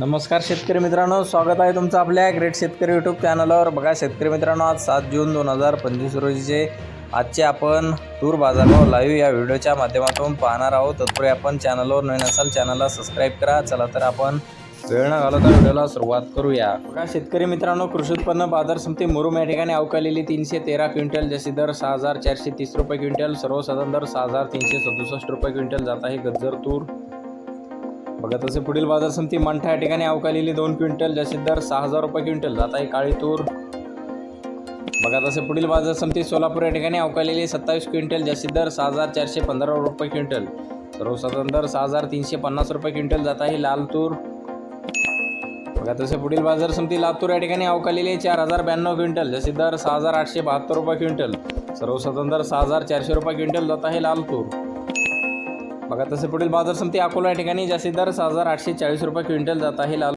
नमस्कार शेतकरी मित्रांनो स्वागत आहे तुमचं आपल्या ग्रेट शेतकरी यूट्यूब चॅनलवर बघा शेतकरी मित्रांनो आज सात जून दोन हजार पंचवीस रोजीचे आजचे आपण तूर बाजारभाव लाईव्ह या व्हिडिओच्या माध्यमातून पाहणार आहोत. तत्पूर्वी आपण चॅनलवर नवीन असाल चॅनलला सबस्क्राईब करा. चला तर आपण वेळ न घालवता व्हिडिओला सुरुवात करूया. बघा शेतकरी मित्रांनो कृषी उत्पन्न बाजार समिती मुरुम या ठिकाणी अवकालेली तीनशे तेरा क्विंटल जशी दर सहा हजार चारशे तीस रुपये क्विंटल सर्वसाधारण दर सहा हजार तीनशे सदुसष्ट रुपये क्विंटल जात आहे. गज्जर तूर बघा तसे पुढील बाजार समिती मंठा या ठिकाणी अवकालेली दोन क्विंटल जसे दर सहा हजार रुपये क्विंटल. जात आहे काळी तूर. बघा तसे पुढील बाजार समिती सोलापूर या ठिकाणी अवकालेली सत्तावीस क्विंटल जसे दर सहा हजार चारशे पंधरा रुपये क्विंटल. सर्वसाधारण दर सहा हजार तीनशे पन्नास रुपये क्विंटल जात आहे लाल तूर. बघा तसे पुढील बाजार समिती लातूर या ठिकाणी अवकालेली चार हजार ब्याण्णव क्विंटल जसे दर सहा हजार आठशे बहात्तर रुपये क्विंटल. सर्वसाधारण दर सहा हजार चारशे रुपये क्विंटल जात आहे लाल तूर. बघा तसे पुढील बाजार समिती अकोला या ठिकाणी जास्तीत दर सहा हजार आठशे चाळीस रुपये क्विंटल जात आहे. लाल